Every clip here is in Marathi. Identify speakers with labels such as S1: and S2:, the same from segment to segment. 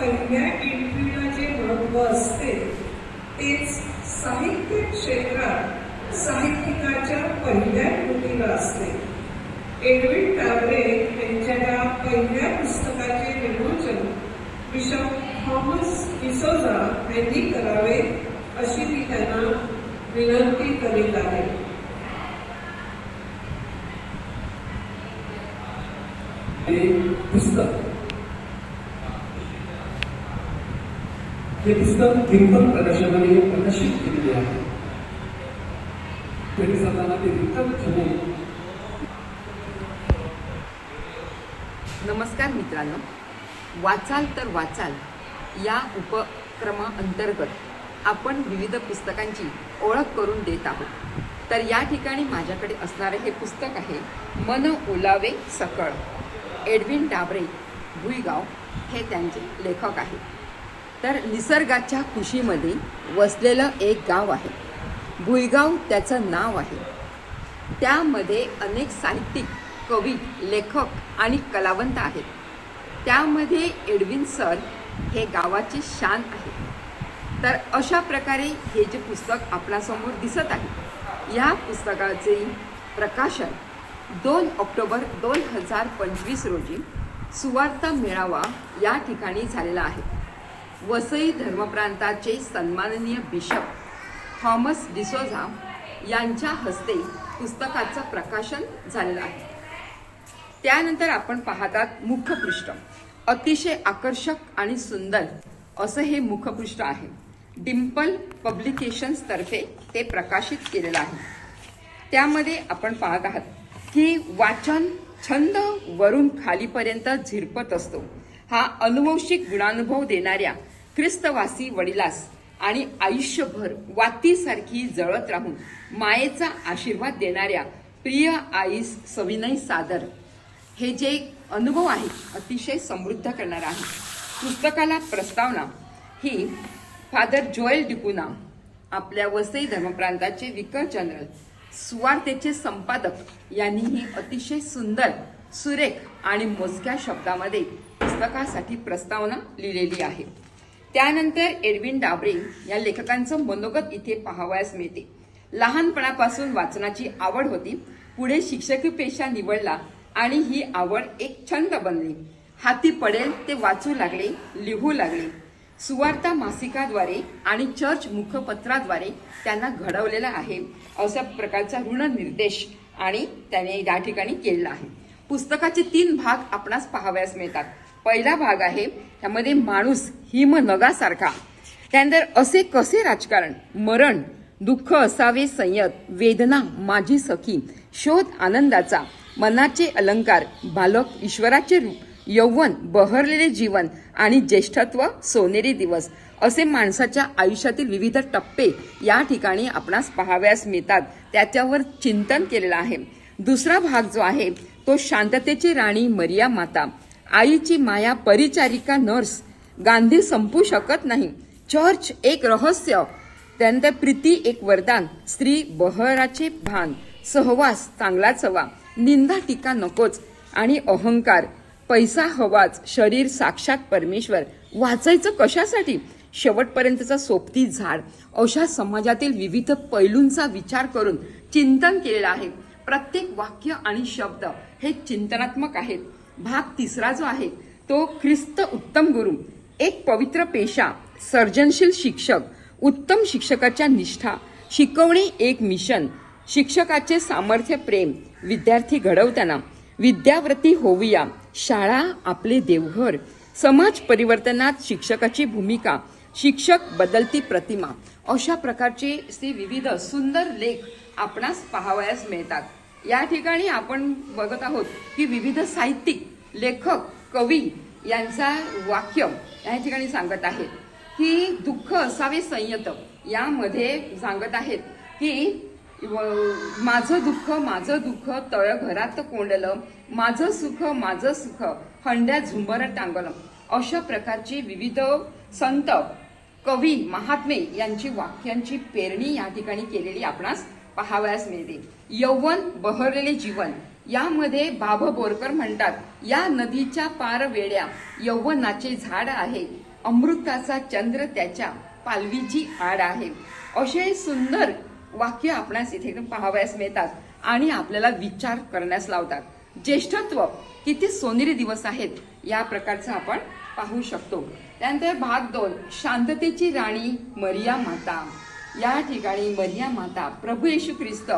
S1: पहिल्या एंट्रीला जे महत्त्व असते. तेच साहित्य क्षेत्रात साहित्यिकाच्या पहिल्या कृतीला असते. एडविन टावरे यांच्या पहिल्या पुस्तकाचे विमोचन बिशप थॉमस डिसोजा यांनी करावे अशी मी त्यांना विनंती करीत आहे.
S2: हे पुस्तक हे पुस्तक डिंपल प्रकाशनाने प्रकाशित केलेले आहे. तरी जाताना ते विकत
S3: नमस्कार मित्रांनो. वाचाल तर वाचाल या उपक्रमाअंतर्गत आपण विविध पुस्तकांची ओळख करून देत आहोत. तर या ठिकाणी माझ्याकडे असणारे हे पुस्तक आहे मन ओलावे सकळ. एडविन डाबरे भुईगाव हे त्यांचे लेखक आहेत. तर निसर्गाच्या खुशीमध्ये वसलेलं एक गाव आहे. भुईगाव त्याचं नाव आहे. त्यामध्ये अनेक साहित्यिक कवी लेखक आणि कलावंत आहेत. त्यामध्ये एडविन सर हे गावाची शान आहे. तर अशा प्रकारे हे जे पुस्तक आपणासमोर दिसत आहे या पुस्तकाचे प्रकाशन दोन ऑक्टोबर दोन हजार पंचवीस रोजी सुवार्ता मेळावा या ठिकाणी झालेला आहे. वसई धर्मप्रांताचे सन्माननीय बिशप थॉमस डिसोझा यांच्या हस्ते पुस्तकाचं प्रकाशन झालेलं आहे. त्यानंतर आपण पाहतात मुखपृष्ठ. अतिशय आकर्षक आणि सुंदर असं हे मुखपृष्ठ आहे. डिम्पल पब्लिकेशन्सतर्फे ते प्रकाशित केलेलं आहे. त्यामध्ये आपण पाहत आहात की वाचन छंद वरून खालीपर्यंत झिरपत असतो. हा अनुवंशिक गुणानुभव देणाऱ्या ख्रिस्तवासी वडिलास आणि आयुष्यभर वातीसारखी जळत राहून मायेचा आशीर्वाद देणाऱ्या प्रिय आईस सविनय सादर. हे जे अनुभव आहे अतिशय समृद्ध करणार आहे. पुस्तकाला प्रस्तावना ही फादर जोएल डिकुना आपल्या वसई धर्मप्रांताचे विकर जनरल सुवार्तेचे संपादक यांनी ही अतिशय सुंदर सुरेख आणि मोजक्या शब्दामध्ये पुस्तकासाठी प्रस्तावना लिहिलेली आहे. त्यानंतर एडविन डाबरे या लेखकांचं मनोगत इथे पाहावयास मिळते. लहानपणापासून वाचनाची आवड होती. पुढे शिक्षकी पेशा निवडला आणि ही आवड एक छंद बनली. हाती पडेल ते वाचू लागले लिहू लागले. सुवार्ता मासिकाद्वारे आणि चर्च मुखपत्राद्वारे त्यांना घडवलेला आहे. अशा प्रकारचा ऋण निर्देश आणि त्याने या ठिकाणी केलेला आहे. पुस्तकाचे तीन भाग आपणास पाहावयास मिळतात. पहिला भाग आहे त्यामध्ये माणूस हिमनगासारखा त्यानंतर असे कसे राजकारण? मरण दुःख असावे संयत वेदना माझी सखी शोध आनंदाचा मनाचे अलंकार बालक ईश्वराचे रूप यौवन बहरलेले जीवन आणि ज्येष्ठत्व सोनेरी दिवस. असे माणसाच्या आयुष्यातील विविध टप्पे या ठिकाणी आपणास पाहाव्यास मिळतात. त्याच्यावर चिंतन केलेलं आहे. दुसरा भाग जो आहे तो शांततेची राणी मरिया माता. आईची माया परिचारिका नर्स. गांधी संपू शकत नाही. चर्च एक रहस्य. त्यानंतर प्रीती एक वरदान. स्त्री बहराचे भान. सहवास चांगलाच हवा निंदा टीका नकोच. आणि अहंकार. पैसा हवाच. शरीर साक्षात परमेश्वर. वाचायचं कशासाठी? शेवटपर्यंतचा सोबती झाड. अशा समाजातील विविध पैलूंचा विचार करून चिंतन केलेलं आहे. प्रत्येक वाक्य आणि शब्द हे चिंतनात्मक आहेत. भाग तिसरा जो आहे तो ख्रिस्त उत्तम गुरु एक पवित्र पेशा सर्जनशील शिक्षक उत्तम शिक्षकाच्या निष्ठा शिकवणे एक मिशन शिक्षकाचे सामर्थ्य प्रेम विद्यार्थी घडवताना विद्याव्रती होऊया शाळा आपले देवघर समाज परिवर्तनात शिक्षकाची भूमिका शिक्षक बदलती प्रतिमा अशा प्रकारचे ते विविध सुंदर लेख आपणास पाहावयास मिळतात. या ठिकाणी आपण बघत आहोत की विविध साहित्यिक लेखक कवी यांचा वाक्य या ठिकाणी सांगत आहेत. की दुःख असावे संयत यामध्ये सांगत आहेत. की व- माझं दुःख माझं दुःख तळ घरात कोंडलं माझं सुख माझं सुख हंड्या झुंबर टांगलं. अशा प्रकारची विविध संत कवी महात्मे यांची वाक्यांची पेरणी या ठिकाणी केलेली आपणास पाहावयास मिळते. यौवन बहरलेले जीवन. यामध्ये बाभ बोरकर म्हणतात या नदीच्या पार वेड्या यौवनाचे झाड आहे. अमृताचा चंद्र त्याच्या पालवीची आड आहे. असे सुंदर वाक्य आपणास इथे पाहावयास मिळतात आणि आपल्याला विचार करण्यास लावतात. ज्येष्ठत्व किती सोनेरी दिवस आहेत या प्रकारचं आपण पाहू शकतो. त्यानंतर भाग दोन शांततेची राणी मरिया माता. या ठिकाणी मरिया माता प्रभू येशू ख्रिस्त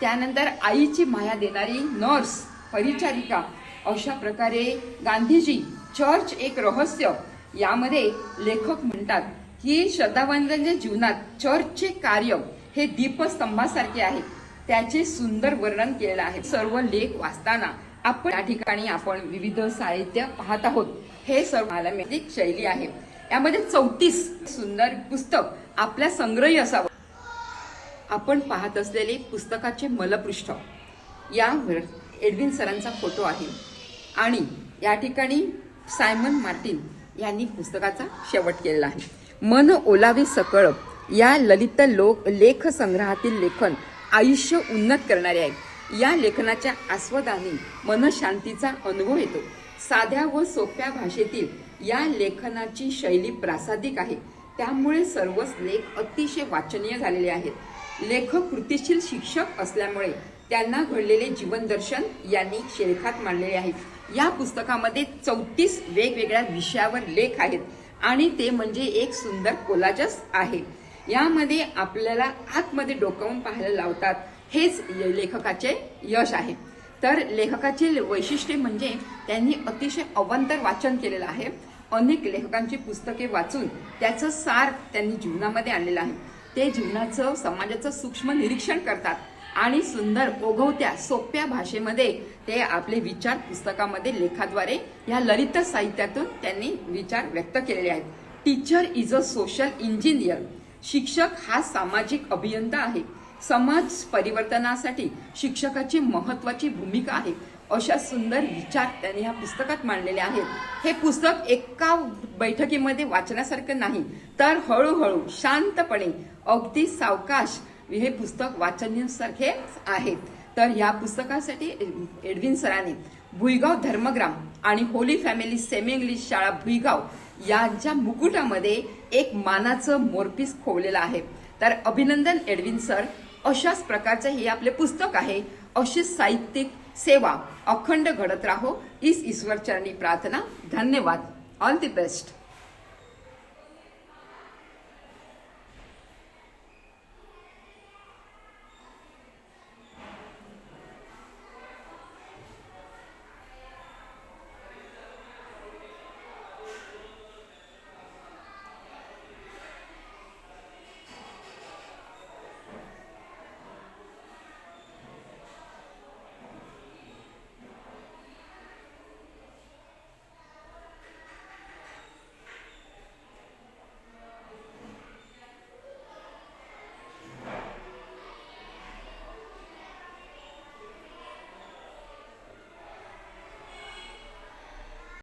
S3: त्यानंतर आईची माया देणारी नर्स परिचारिका अशा प्रकारे गांधीजी चर्च एक रहस्य यामध्ये लेखक म्हणतात की श्रद्धावंतांच्या जीवनात चर्चचे कार्य हे दीपस्तंभासारखे आहे. त्याचे सुंदर वर्णन केलेलं आहे. सर्व लेख वाचताना आपण या ठिकाणी आपण विविध साहित्य पाहत आहोत. हे सर्व मला शैली आहे. यामध्ये चौतीस सुंदर पुस्तक आपल्या संग्रही असावं. आपण पाहत असलेले पुस्तकाचे मलपृष्ठ. यावर एडविन सरांचा फोटो आहे. आणि या ठिकाणी सायमन मार्टिन यांनी पुस्तकाचा शेवट केलेला आहे. मन ओलावे सकळ या ललित लोक लेख संग्रहातील लेखन आयुष्य उन्नत करणारे आहे. या लेखनाच्या आस्वादाने मनशांतीचा अनुभव येतो. साध्या व सोप्या भाषेतील या लेखनाची शैली प्रासादिक आहे. त्यामुळे सर्वच लेख अतिशय वाचनीय झालेले आहेत. लेखक कृतिशील शिक्षक असल्यामुळे त्यांना घडलेले जीवनदर्शन यांनी शेरखात मांडलेले आहे या पुस्तकामध्ये चौतीस वेगवेगळ्या विषयावर लेख आहेत आणि ते म्हणजे एक सुंदर कोलाजस आहे. यामध्ये आपल्याला आतमध्ये डोकावून पाहायला लावतात हेच लेखकाचे यश आहे. तर लेखकाचे वैशिष्ट्य म्हणजे त्यांनी अतिशय अवांतर वाचन केलेलं आहे. अनेक लेखकांची पुस्तके वाचून त्याचं सार त्यांनी जीवनामध्ये आणलेलं आहे. ते जीवनाचं समाजाचं सूक्ष्म निरीक्षण करतात आणि सुंदर ओघवत्या सोप्या भाषेमध्ये ते आपले विचार पुस्तकामध्ये लेखाद्वारे या ललित साहित्यातून त्यांनी विचार व्यक्त केलेले आहेत. Teacher is a social engineer शिक्षक हा सामाजिक अभियंता आहे. समाज परिवर्तनासाठी शिक्षकाची महत्वाची भूमिका आहे. अशा सुंदर विचार त्यांनी ह्या पुस्तकात मांडलेले आहेत. हे पुस्तक एका बैठकीमध्ये वाचण्यासारखं नाही तर हळूहळू शांतपणे अगदी सावकाश हे पुस्तक वाचण्यासारखे आहेत. तर ह्या पुस्तकासाठी एडविन सरांनी भुईगाव धर्मग्राम आणि होली फॅमिली सेमी इंग्लिश शाळा भुईगाव यांच्या मुकुटामध्ये एक मानाचं मोरपीस खोवलेलं आहे. तर अभिनंदन एडविन सर. अशाच प्रकारचं हे आपले पुस्तक आहे. अशी साहित्यिक सेवा अखंड घडत राहो. इस ईश्वरचरणी प्रार्थना. धन्यवाद. All the best